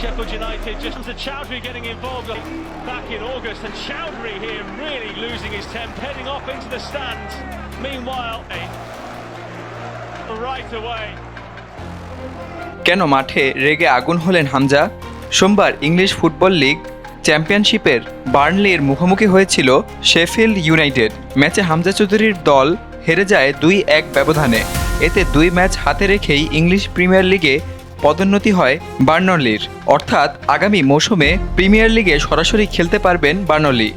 Sheffield United just to Chowdhury getting involved back in August, and Chowdhury here really losing his temper, heading off into the stands. Meanwhile, right away. কেন মাঠে রেগে আগুন হলেন হামজা সোমবার English football league চ্যাম্পিয়নশিপের বার্নলির মুখোমুখি হয়েছিল Sheffield United ম্যাচে হামজা চৌধুরীর দল হেরে যায় দুই এক ব্যবধানে এতে দুই ম্যাচ হাতে রেখেই ইংলিশ প্রিমিয়ার লিগে পদোন্নতি হয় বার্নলির। অর্থাৎ আগামী মৌসুমে প্রিমিয়ার লিগে সরাসরি খেলতে পারবেন বার্নলি।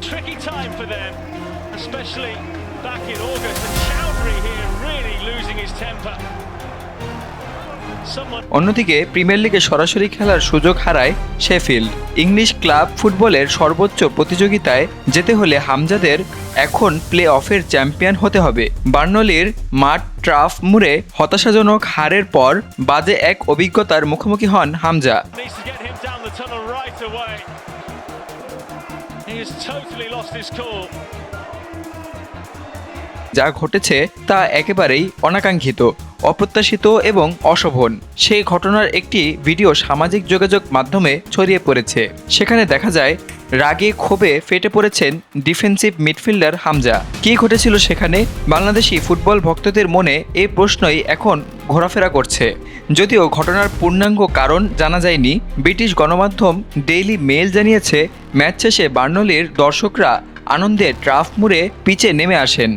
অন্যদিকে প্রিমিয়ার লিগে সরাসরি খেলার সুযোগ হারায় শেফিল্ড। ইংলিশ ক্লাব ফুটবলের সর্বোচ্চ প্রতিযোগিতায় যেতে হলে হামজাদের এখন প্লে অফের চ্যাম্পিয়ন হতে হবে। বার্নলির মাঠ ট্রাফ মুড়ে হতাশাজনক হারের পর বাজে এক অভিজ্ঞতার মুখোমুখি হন হামজা. যা ঘটেছে তা একেবারেই অনাকাঙ্ক্ষিত। অপ্রত্যাশিত এবং অশোভন। সেই ঘটনার একটি ভিডিও সামাজিক যোগাযোগ মাধ্যমে ছড়িয়ে পড়েছে। সেখানে দেখা যায়, রাগে ক্ষোভে ফেটে পড়েছেন ডিফেন্সিভ মিডফিল্ডার হামজা। কী ঘটেছিল সেখানে? বাংলাদেশি ফুটবল ভক্তদের মনে এই প্রশ্নই এখন ঘোরাফেরা করছে। যদিও ঘটনার পূর্ণাঙ্গ কারণ জানা যায়নি, ব্রিটিশ গণমাধ্যম ডেইলি মেল জানিয়েছে, ম্যাচ শেষে বার্নলির দর্শকরা আনন্দে ট্রাফ মুড়ে পিচে নেমে আসেন।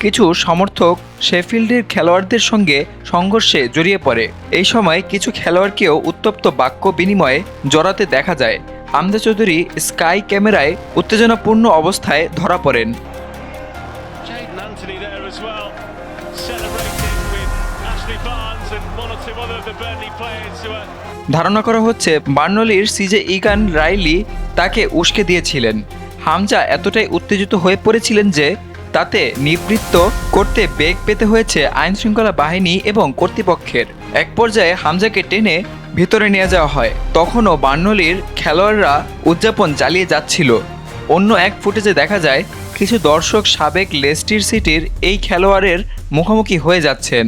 কিছু সমর্থক শেফিল্ডের খেলোয়াড়দের সঙ্গে সংঘর্ষে জড়িয়ে পড়ে। এই সময় কিছু খেলোয়াড়কেও উত্তপ্ত বাক্য বিনিময়ে জড়াতে দেখা যায়। আমজা চৌধুরী স্কাই ক্যামেরায় উত্তেজনাপূর্ণ অবস্থায় ধরা পড়েন। ধারণা করা হচ্ছে বার্নলির সিজে ইগান রাইলি তাকে উস্কে দিয়েছিলেন। হামজা এতটাই উত্তেজিত হয়ে পড়েছিলেন যে তাতে নিবৃত্ত করতে বেগ পেতে হয়েছে আইন শৃঙ্খলা বাহিনী এবং কর্তৃপক্ষের। এক পর্যায়ে হামজাকে টেনে ভিতরে নিয়ে যাওয়া হয়। তখনও বার্নলির খেলোয়াড়রা উদযাপন চালিয়ে যাচ্ছিল। অন্য এক ফুটেজে দেখা যায়, কিছু দর্শক সাবেক লেস্টির সিটির এই খেলোয়াড়ের মুখোমুখি হয়ে যাচ্ছেন।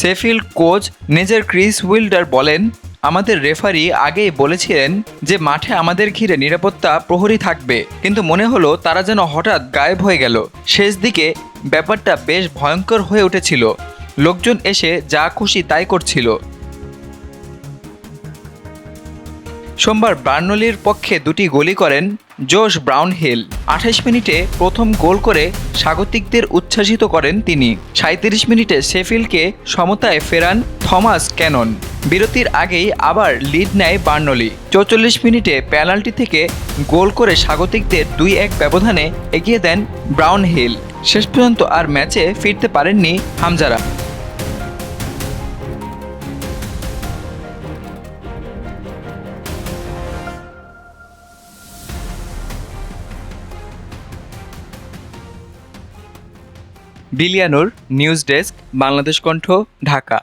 সেফিল কোচ নেজার ক্রিস উইল্ডার বলেন আমাদের রেফারি আগেই বলেছিলেন যে মাঠে আমাদের ঘিরে নিরাপত্তা প্রহরী থাকবে। কিন্তু মনে হলো তারা যেন হঠাৎ গায়েব হয়ে গেল। শেষ দিকে ব্যাপারটা বেশ ভয়ঙ্কর হয়ে উঠেছিল। লোকজন এসে যা খুশি তাই করছিল। সোমবার বার্নলির পক্ষে দুটি গোলই করেন জোশ ব্রাউনহিল। আঠাশ মিনিটে প্রথম গোল করে স্বাগতিকদের উচ্ছ্বাসিত করেন তিনি। সাঁত্রিশ মিনিটে শেফিলকে সমতায় ফেরান থমাস ক্যানন। বিরতির আগেই আবার লিড নেয় বার্নলি। চৌচল্লিশ মিনিটে পেনাল্টি থেকে গোল করে স্বাগতিকদের দুই এক ব্যবধানে এগিয়ে দেন ব্রাউনহিল শেষ পর্যন্ত আর ম্যাচে ফিরতে পারেননি হামজারা। বিলিয়ানোর, নিউজ ডেস্ক, বাংলাদেশ কণ্ঠ, ঢাকা।